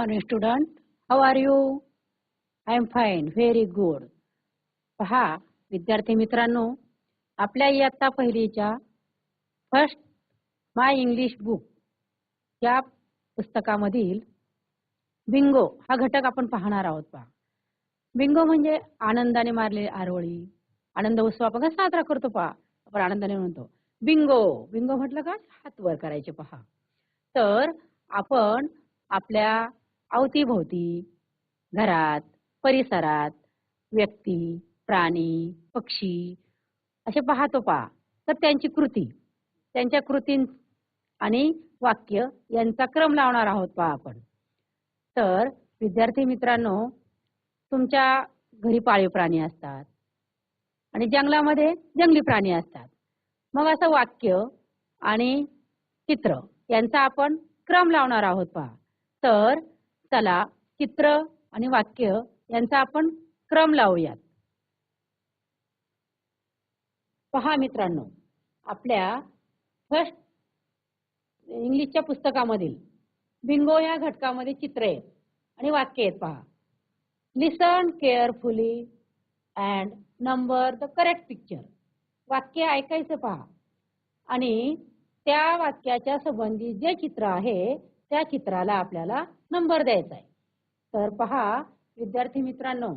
Morning student how are you I am fine very good पहा विद्यार्थी मित्रांनो आपल्या इयत्ता पहिलीच्या फर्स्ट माय इंग्लिश बुक या पुस्तकामधील बिंगो हा घटक आपण पाहणार आहोत पहा. बिंगो म्हणजे आनंदाने मारलेली आरोळी आनंद उत्सव आपण साजरा करतो पहा. आपण आनंदाने म्हणतो. बिंगो बिंगो म्हटलं का? हात वर करायचे पहा. तर आपण आपल्या अवतीभोवती घरात परिसरात व्यक्ती प्राणी पक्षी असे पाहतो पहा तर त्यांची कृती त्यांच्या कृती आणि वाक्य यांचा क्रम लावणार आहोत पहा आपण. तर विद्यार्थी मित्रांनो तुमच्या घरी पाळीव प्राणी असतात आणि जंगलामध्ये जंगली प्राणी असतात. मग असं वाक्य आणि चित्र यांचा आपण क्रम लावणार आहोत पहा तर चला चित्र आणि वाक्य यांचा आपण क्रम लावूयात. पहा मित्रांनो आपल्या फर्स्ट इंग्लिशच्या पुस्तकामधील बिंगो या घटकामध्ये चित्र आहेत आणि वाक्य आहेत पहा. Listen carefully and number the correct picture वाक्य ऐकायचं पहा. आणि त्या वाक्याच्या संबंधित जे चित्र आहे त्या चित्राला आपल्याला नंबर द्यायचा आहे. तर पहा विद्यार्थी मित्रांनो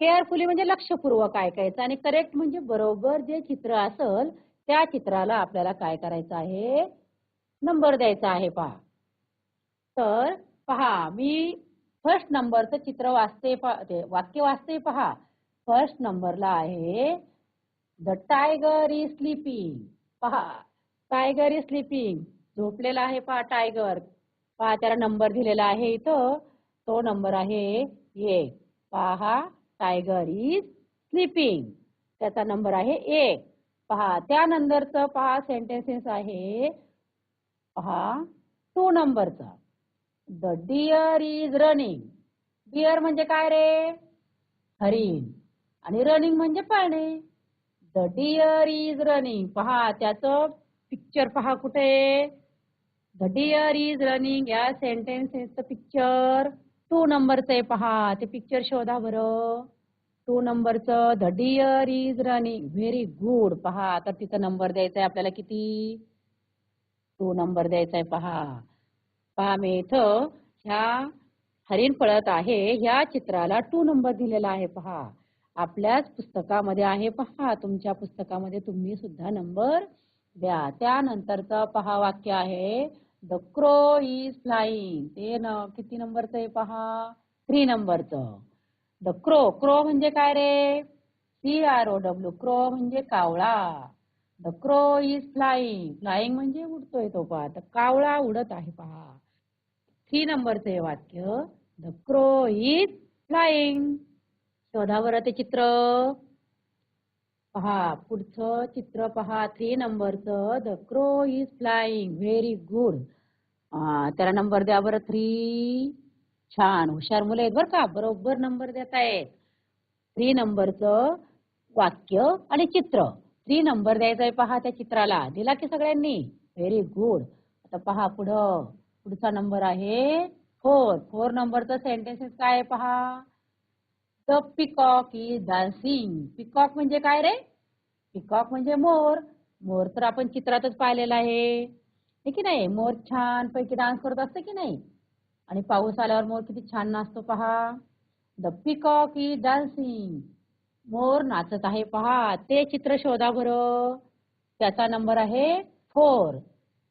केअरफुली म्हणजे लक्षपूर्वक ऐकायचं आणि करेक्ट म्हणजे बरोबर जे चित्र असल त्या चित्राला आपल्याला काय करायचं आहे? नंबर द्यायचा आहे पहा. तर पहा मी फर्स्ट नंबरचं चित्र वाचते ते वाक्य वाचते पहा. फर्स्ट नंबरला आहे द टायगर इज स्लीपिंग पहा टायगर इज स्लीपिंग झोपलेला आहे पहा टायगर पहा त्याला नंबर दिलेला आहे इथं. तो नंबर आहे एक पहा टायगर इज स्लीपिंग त्याचा नंबर आहे एक पहा त्यानंतरचं पहा सेंटेन्सेस आहे. पहा टू नंबरचा the deer is running deer म्हणजे काय रे? हरिण. आणि रनिंग म्हणजे पाळणे. द डिअर इज रनिंग पहा त्याचं पिक्चर पहा कुठे? द डिअर इज रनिंग या सेंटेन्सेसचं पिक्चर टू नंबरचं आहे पहा. ते पिक्चर शोधा बरं. टू नंबरचं the deer is running very good पहा. तर तिथं नंबर द्यायचा आहे आपल्याला किती? टू नंबर द्यायचा आहे पहा. पहा मी इथं ह्या हरिण पळत आहे. ह्या चित्राला टू नंबर दिलेला आहे पहा. आपल्याच पुस्तकामध्ये आहे पहा. तुमच्या पुस्तकामध्ये तुम्ही सुद्धा नंबर द्या. त्यानंतरचं पहा वाक्य आहे द क्रो इज फ्लाइंग ते न किती नंबरचं आहे पहा? थ्री नंबरचं. द क्रो क्रो म्हणजे काय रे? C R O W crow म्हणजे कावळा. The crow is flying flying म्हणजे उडतोय तो पहा. तर कावळा उडत आहे पहा. थ्री नंबरचं हे वाक्य द क्रो इज फ्लाइंग शोधा बरं ते चित्र. पहा पुढचं चित्र पहा थ्री नंबरचं. The crow is flying very good त्याला नंबर द्या बरं. थ्री छान. हुशार मुलं आहेत बरं का? बरोबर नंबर देत आहेत. थ्री नंबरचं वाक्य आणि चित्र. थ्री नंबर द्यायचा आहे पहा त्या चित्राला. दिला की सगळ्यांनी? व्हेरी गुड आता पहा पुढं. पुढचा नंबर आहे फोर फोर नंबरचं सेंटेन्सेस काय आहे पहा? The peacock is dancing peacock म्हणजे काय रे? पिकॉक म्हणजे मोर. मोर तर आपण चित्रातच पाहिलेला आहे. की नाही? मोर छान पैकी डान्स करत असतो की नाही? आणि पाऊस आल्यावर मोर किती छान नाचतो पहा. द पिकॉक इज डान्सिंग मोर नाचत आहे पहा. ते चित्र शोधा बरं. त्याचा नंबर आहे four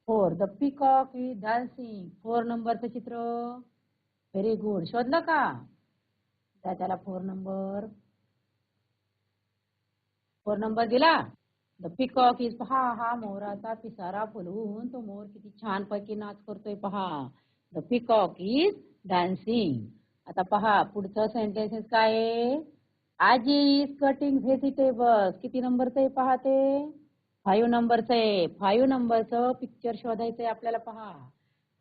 four the peacock is dancing four नंबरचं चित्र. व्हेरी गुड शोधलं का? त्या त्याला फोर नंबर फोर नंबर दिला. द पिकॉक इज पहा हा मोराचा पिसारा फुलवून तो मोर किती छान पैकी नाच करतोय पहा. द पिकॉक इज डान्सिंग आता पहा पुढचं सेंटेन्सेस काय आहे? आजी इज कटिंग व्हेजिटेबल्स किती नंबरचं आहे पहा ते? फाईव्ह नंबरचं आहे. फाईव्ह नंबरचं पिक्चर शोधायचंय आपल्याला पहा.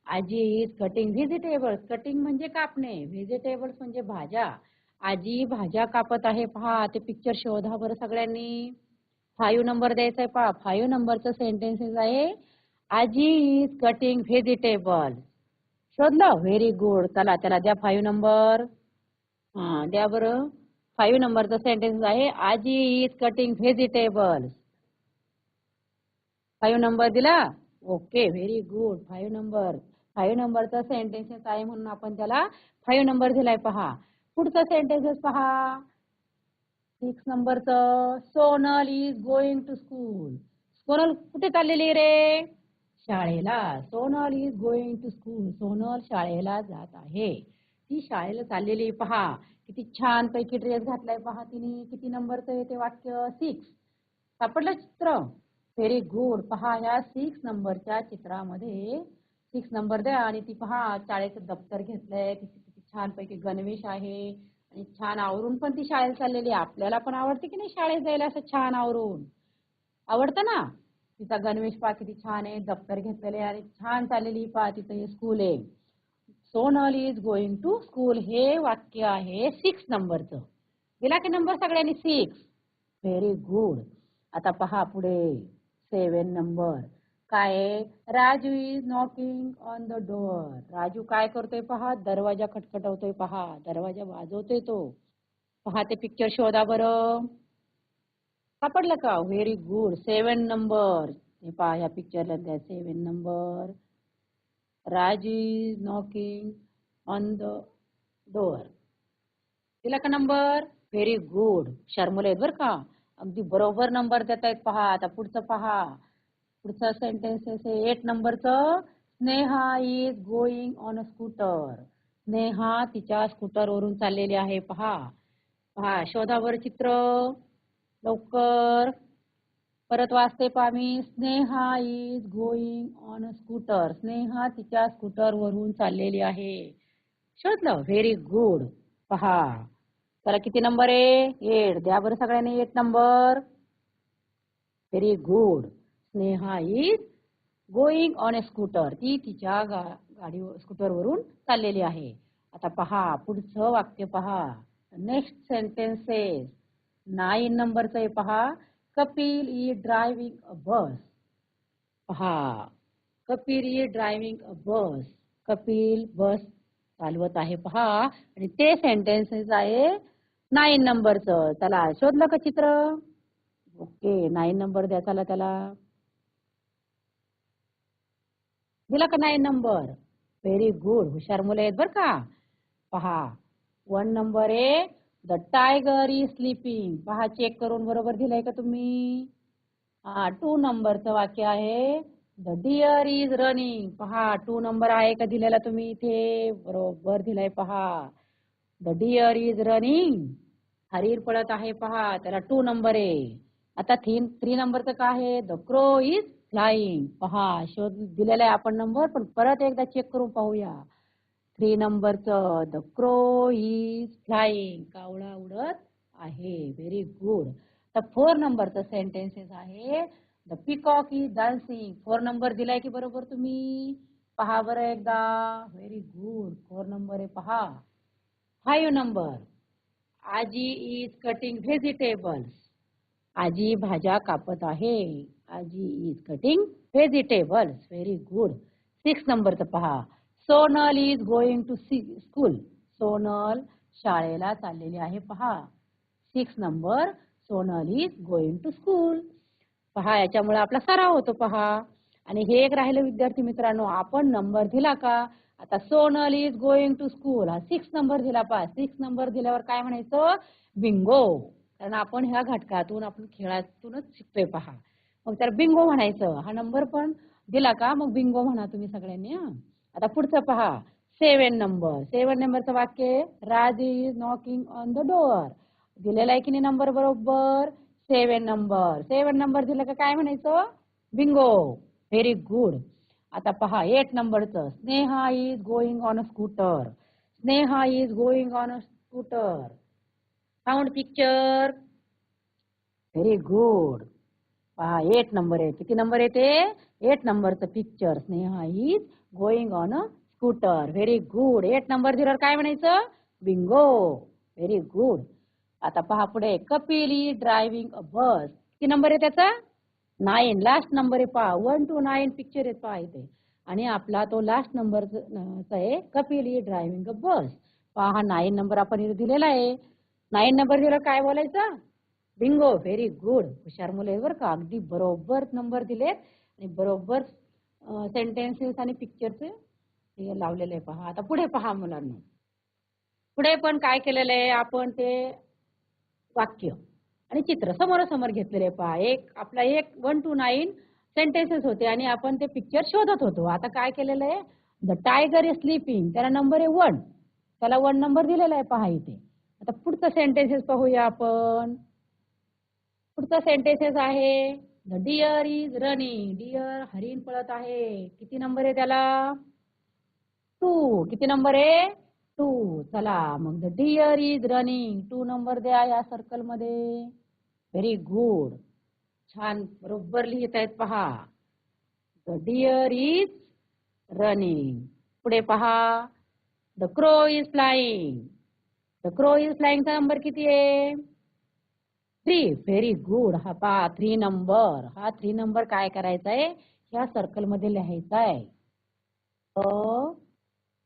आजी इज कटिंग व्हेजिटेबल्स कटिंग म्हणजे कापणे. व्हेजिटेबल्स म्हणजे भाज्या. आजी भाज्या कापत आहे पहा ते पिक्चर शोधा बरं सगळ्यांनी. फाईव्ह नंबर द्यायचा आहे पहा फाईव्ह नंबरचं सेंटेन्सेस आहे. आजी इज कटिंग व्हेजिटेबल शोधलं? व्हेरी गुड चला त्याला द्या फाईव्ह नंबर हा द्या बरं. फाईव्ह नंबरचं सेंटेन्स आहे Aaji is cutting vegetable five number दिला? Okay very good five number five नंबरचा सेंटेन्सेस आहे म्हणून आपण त्याला फाईव्ह नंबर दिलाय पहा. पुढचं सेंटेन्सेस पहा. सिक्स नंबरचं Sonal is going to school Sonal कुठे चाललेली रे? शाळेला. Sonal is going to school Sonal शाळेला जात आहे. ती शाळेला चाललेली पहा. किती छान पैकी ड्रेस घातलाय पहा तिने. किती नंबरचं येते ते वाक्य? सिक्स सापडलं चित्र? व्हेरी गुड पहा या सिक्स नंबरच्या चित्रामध्ये. सिक्स नंबर द्या आणि ती पहा. शाळेचं दप्तर घेतलंय. तिची किती छानपैकी गणवेश आहे आणि छान आवरून पण ती शाळेत चाललेली आहे. आपल्याला पण आवडते की नाही शाळेत जायला असं छान आवरून? आवडतं ना? तिचा गणवेश पहा किती छान आहे. दप्तर घेतलेले आणि छान चाललेली पहा तिथं हे स्कूल आहे. Sonal is going to school हे वाक्य आहे सिक्स नंबरचं गेला की नंबर सगळ्यांनी? सिक्स व्हेरी गुड आता पहा पुढे. सेवन नंबर काय आहे? Raju is knocking on the door Raju काय करतोय पहा? दरवाजा खटखटवतोय पहा. दरवाजा वाजवतोय तो. पहा ते पिक्चर शोधा बरं. सापडलं का? व्हेरी गुड सेवन नंबर हे पहा ह्या पिक्चरला द्या seven number Raju is knocking on the door दिला का नंबर व्हेरी गुड शर्मुले आहेत बरं का? अगदी बरोबर नंबर देत आहेत पहा. आता पुढचं पहा. पुढचं सेंटेन्स आहे एट नंबरचं Sneha is going on a scooter Sneha तिच्या स्कूटर वरून चाललेली आहे. पहा पहा शोधावर चित्र. लवकर. परत वाचते पहा मी. Sneha is going on a scooter Sneha तिच्या स्कूटर वरून चाललेली आहे. शोधलं. व्हेरी गुड पहा. त्याला किती नंबर आहे? एट द्या बरं सगळ्यांनी eight number. Very good Sneha is going on a scooter ती तिच्या गा गाडी स्कूटरवरून चाललेली आहे. आता पहा पुढचं वाक्य पहा. नेक्स्ट सेंटेन्सेस नाईन नंबरचं आहे पहा. कपिल इ ड्रायव्हिंग अ बस पहा. Kapil is driving a bus Kapil bus चालवत आहे पहा. आणि ते सेंटेन्सेस आहे नाईन नंबरचं त्याला शोधलं का चित्र? ओके नाईन नंबर द्या. चला त्याला. दिला का नाही नंबर? व्हेरी गुड हुशार मुलं आहेत बरं का? पहा वन नंबर आहे द टायगर इज स्लीपिंग पहा चेक करून बरोबर दिलंय का तुम्ही? हा टू नंबरचं वाक्य आहे द डिअर इज रनिंग पहा टू नंबर आहे का दिलेला तुम्ही इथे? बरोबर दिलाय पहा. द डिअर इज रनिंग हरीर पळत आहे पहा. त्याला टू नंबर आहे आता थ्री थ्री नंबरचं काय आहे? द क्रो इज फ्लाइंग पहा शोध दिलेला आहे आपण नंबर पण परत एकदा चेक करून पाहूया. थ्री नंबरचं द क्रो इज फ्लाइंग कावळा उडत आहे. व्हेरी गुड तर फोर नंबरचं सेंटेन्सेस आहे. The peacock is dancing four number दिलाय की बरोबर तुम्ही? पहा बरं एकदा. व्हेरी गुड फोर नंबर आहे. पहा. Five number Aaji is cutting vegetables आजी भाज्या कापत आहे. Aji is cutting vegetables. Very good six नंबरचं पहा. Sonal is going to school Sonal शाळेला चाललेली आहे. पहा. Six number Sonal is going to school पहा याच्यामुळे आपला सराव होतो पहा. आणि हे एक राहिलं विद्यार्थी मित्रांनो आपण नंबर दिला का? आता Sonal is going to school हा सिक्स नंबर दिला पहा. सिक्स नंबर दिल्यावर काय म्हणायचं? बिंगो कारण आपण ह्या घटकातून आपण खेळातूनच शिकतोय पहा. मग त्याला बिंगो म्हणायचं. हा नंबर पण दिला का? मग बिंगो म्हणा तुम्ही सगळ्यांनी हा. आता पुढचं पहा. सेवन नंबर. सेवन नंबरचं वाक्य Raj is knocking on the door दिलेला आहे की नाही नंबर बरोबर? सेवन नंबर. सेवन नंबर दिलं का काय म्हणायचं? बिंगो. व्हेरी गुड आता पहा एट नंबरचं. Sneha is going on a scooter Sneha is going on a scooter sound picture very good पहा एट नंबर आहे. किती नंबर येते एट नंबरचं picture Sneha is going on a scooter very good eight number दिल्यावर काय म्हणायचं? Bingo very good आता पहा पुढे. Kapil is driving a bus किती नंबर आहे त्याचा? नाईन लास्ट नंबर आहे पहा. वन टू नाईन पिक्चर आहेत पहा इथे. आणि आपला तो लास्ट नंबर आहे. Kapil is driving a bus पहा हा नाईन नंबर आपण इथे दिलेला आहे. नाईन नंबर दिला काय बोलायचं? बिंगो व्हेरी गुड हुशार मुलं आहे बरं का. अगदी बरोबर नंबर दिलेत. आणि बरोबर सेंटेन्सेस आणि पिक्चरचे हे लावलेले आहे पहा. आता पुढे पहा मुलांना. पुढे पण काय केलेलं आहे? आपण ते वाक्य आणि चित्र समोरासमोर घेतलेले आहे पहा. एक आपला एक वन टू नाईन सेंटेन्सेस होते आणि आपण ते पिक्चर शोधत होतो. आता काय केलेलं आहे? द टायगर इज स्लीपिंग त्याला नंबर आहे वन त्याला वन नंबर दिलेला आहे पहा इथे. आता पुढचं सेंटेन्सेस पाहूया आपण. पुढचं सेंटेन्सेस आहे. The deer is running deer हरिण पळत आहे. किती नंबर आहे त्याला? टू किती नंबर आहे? टू चला मग the deer is running two number द्या या सर्कलमध्ये. व्हेरी गुड छान बरोबर लिहित आहेत पहा. द डिअर इज रनिंग पुढे पहा. The crow is flying the crow is फ्लाइंगचा number किती आहे? थ्री व्हेरी गुड हा पहा थ्री नंबर हा थ्री नंबर काय करायचा ह्या सर्कल मध्ये लिहायचा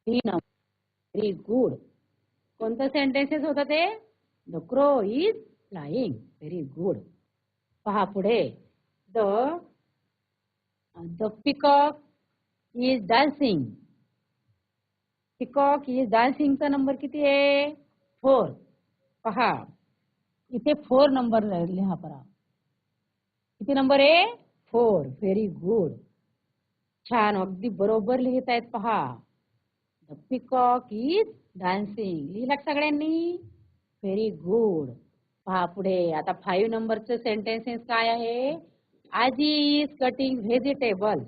थ्री नंबर व्हेरी गुड कोणतं सेंटेन्सेस होतं ते? The crow is flying very good पहा पुढे. The the peacock is dancing peacock is डान्सिंगचा number किती आहे? फोर पहा. इथे फोर नंबर लिहा परा. किती नंबर आहे फोर. व्हेरी गुड छान. अगदी बरोबर लिहित आहेत पहा. द पिकॉक इज डान्सिंग लिहिला सगळ्यांनी? व्हेरी गुड पहा पुढे. आता फाईव्ह नंबरचं सेंटेन्सेस काय आहे? Aaji is cutting vegetables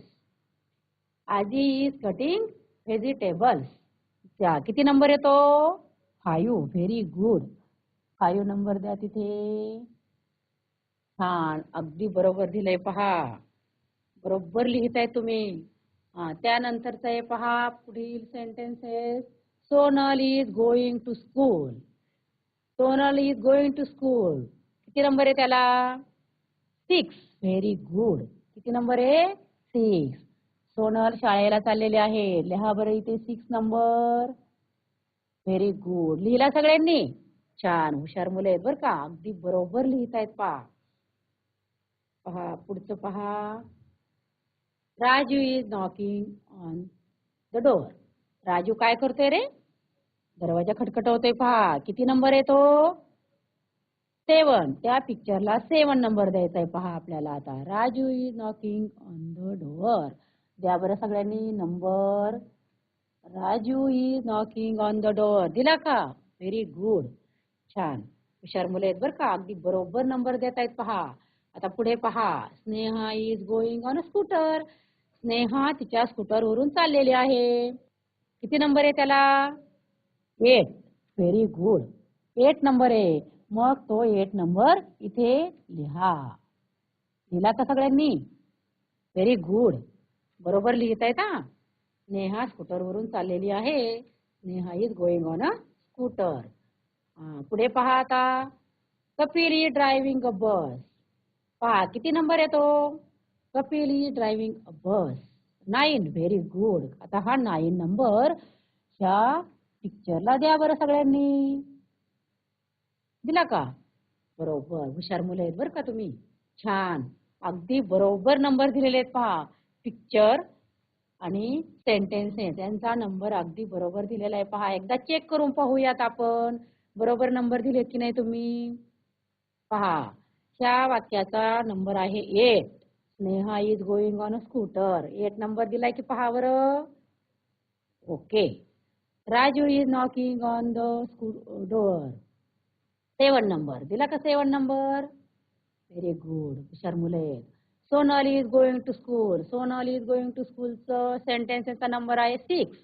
Aaji is cutting vegetables किती नंबर येतो? Five very good five number द्या तिथे. छान. अगदी बरोबर दिलंय पहा. बरोबर लिहिताय तुम्ही. हा त्यानंतरचं आहे पहा पुढील sentences Sonal is going to school Sonal is going to school किती नंबर आहे त्याला? सिक्स व्हेरी गुड किती नंबर आहे? सिक्स सोनल शाळेला चाललेले आहे लिहा बरं इथे सिक्स नंबर व्हेरी गुड लिहिला सगळ्यांनी? छान हुशार मुलं आहेत बरं का. अगदी बरोबर लिहित आहेत पहा पहा पुढचं पहा. Raju is knocking on the door Raju काय करतोय रे? दरवाजा खटखटवतोय पहा. किती नंबर आहे तो? सेवन. त्या पिक्चरला सेवन नंबर द्यायचा आहे पहा आपल्याला आता. Raju is knocking on the door द्या बरं सगळ्यांनी number. Raju is knocking on the door दिला का? व्हेरी गुड छान. हुशार मुलं आहेत बरं का. अगदी बरोबर नंबर देत आहेत. पहा. आता पुढे पहा. Sneha is going on a scooter Sneha तिच्या स्कूटरवरून चाललेली आहे. किती नंबर आहे त्याला? Eight very good eight number आहे. मग तो एट नंबर इथे लिहा. लिहिला का सगळ्यांनी? व्हेरी गुड बरोबर लिहित आहेत हा. नेहा स्कूटरवरून चाललेली आहे. Neha is going on a scooter पुढे पहा आता. Kapil is driving a bus पहा किती नंबर येतो? Kapil is driving a bus nine very good आता हा नाईन नंबर ह्या पिक्चरला द्या बरं सगळ्यांनी. दिला का? बरोबर. हुशार मुलं आहेत बरं का तुम्ही? छान. अगदी बरोबर नंबर दिलेले आहेत पहा. पिक्चर आणि सेंटेन्सेस यांचा नंबर अगदी बरोबर दिलेला आहे पहा. एकदा चेक करून पाहूयात आपण. बरोबर नंबर दिलेत की नाही तुम्ही? पहा ह्या वाक्याचा नंबर आहे eight Sneha is going on a scooter eight number दिलाय की पहा बरं. Okay Raju is knocking on the door seven number. दिला का सेवन नंबर? व्हेरी गुड हुशार मुलं आहेत. Sonal is going to school Sonal is going to स्कूलचं सेंटेन्सचा नंबर आहे सिक्स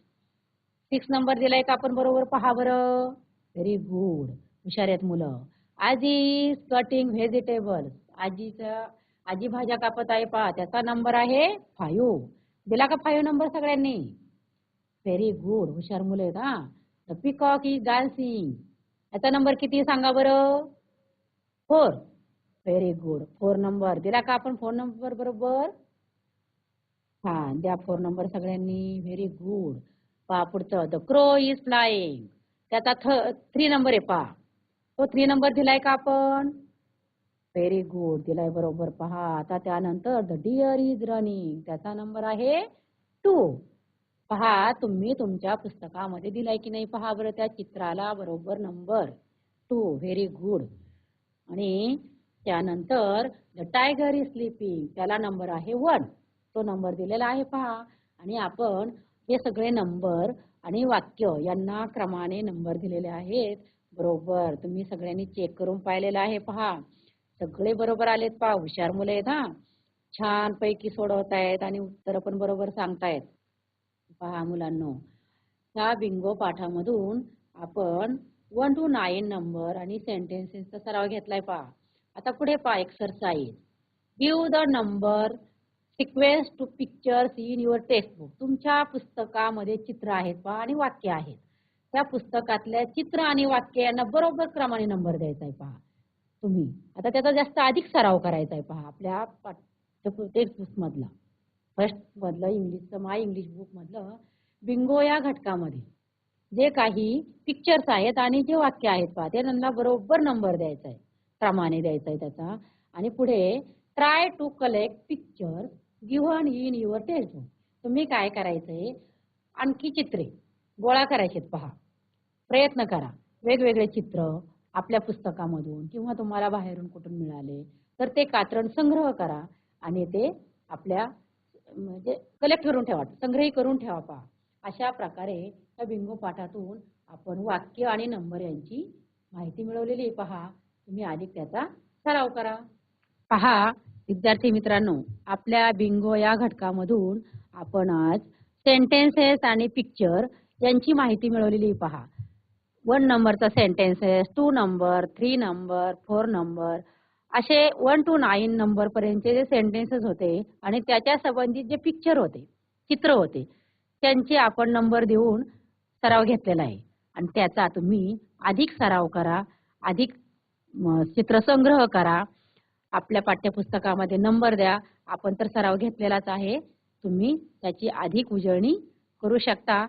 सिक्स नंबर दिलाय का आपण बरोबर? पहा बरं. व्हेरी गुड हुशार आहेत मुलं. आजी इज कटिंग व्हेजिटेबल्स आजीचा आजी भाज्या कापत आहे पहा. त्याचा नंबर आहे फाईव्ह दिला का फाईव्ह नंबर सगळ्यांनी? व्हेरी गुड हुशार मुलं आहेत हा. द पिकॉक इज डान्सिंग याचा नंबर किती सांगा बरं? Four very good four number दिला का आपण फोन नंबर बरोबर? हा द्या फोर नंबर सगळ्यांनी. व्हेरी गुड पहा पुढचं. द क्रो इज फ्लाईंग त्याचा थ्री नंबर आहे पहा. तो थ्री नंबर दिलाय का आपण? व्हेरी गुड दिलाय बरोबर. पहा. आता त्यानंतर द डिअर इज रनिंग त्याचा नंबर आहे टू पहा तुम्ही तुमच्या पुस्तकामध्ये दिलाय की नाही पहा बरं त्या चित्राला. बरोबर नंबर टू व्हेरी गुड आणि त्यानंतर द टायगर इज स्लीपिंग त्याला नंबर आहे वन तो नंबर दिलेला आहे पहा. आणि आपण हे सगळे नंबर आणि वाक्य यांना क्रमाने नंबर दिलेले आहेत. बरोबर. तुम्ही सगळ्यांनी चेक करून पाहिलेलं आहे. पहा. सगळे बरोबर आलेत पहा. हुशार मुलं आहेत हा. छान पैकी सोडवत आहेत आणि उत्तर पण बरोबर सांगतायत. पहा मुलांनो. ह्या बिंगो पाठामधून आपण वन टू नाईन नंबर आणि सेंटेन्सेसचा सराव घेतलाय पहा. आता पुढे पहा exercise give the number sequence to pictures in your textbook तुमच्या पुस्तकामध्ये चित्र आहेत पहा आणि वाक्य आहेत. त्या पुस्तकातल्या चित्र आणि वाक्य यांना बरोबर क्रमाने नंबर द्यायचा आहे पहा. तुम्ही. आता त्याचा जास्त अधिक सराव करायचा आहे पहा आपल्या टेक्स्टबुक मधला फर्स्ट मधलं इंग्लिशचं माय इंग्लिश बुक मधलं बिंगो या घटकामध्ये. जे काही पिक्चर्स आहेत आणि जे वाक्य आहेत पहा ते त्यांना बरोबर नंबर द्यायचा आहे. क्रमाने द्यायचा आहे त्याचा. आणि पुढे try to collect picture given in your textbook तुम्ही काय करायचंय? आणखी चित्रे गोळा करायचेत पहा. प्रयत्न करा. वेगवेगळे चित्र आपल्या पुस्तकामधून किंवा तुम्हाला बाहेरून कुठून मिळाले तर ते कात्रण संग्रह करा आणि ते आपल्या म्हणजे कलेक्ट करून ठेवा. संग्रही करून ठेवा पहा. अशा प्रकारे या बिंगो पाठातून आपण वाक्य आणि नंबर यांची माहिती मिळवलेली आहे. पहा. तुम्ही अधिक त्याचा सराव करा. पहा. विद्यार्थी मित्रांनो आपल्या बिंगो या घटकामधून आपण आज सेंटेन्सेस आणि पिक्चर यांची माहिती मिळवलेली पहा. वन नंबरचा sentences two number three number four number असे वन टू नाईन नंबर पर्यंतचे जे सेंटेन्सेस होते आणि त्याच्या संबंधित जे पिक्चर होते चित्र होते त्यांचे आपण नंबर देऊन सराव घेतलेला आहे. आणि त्याचा तुम्ही अधिक सराव करा अधिक चित्रसंग्रह करा. आपल्या पाठ्यपुस्तकामध्ये नंबर द्या. आपण तर सराव घेतलेलाच आहे. तुम्ही त्याची अधिक उजळणी करू शकता.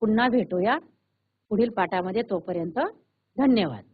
पुन्हा भेटूया पुढील पाठामध्ये तोपर्यंत धन्यवाद.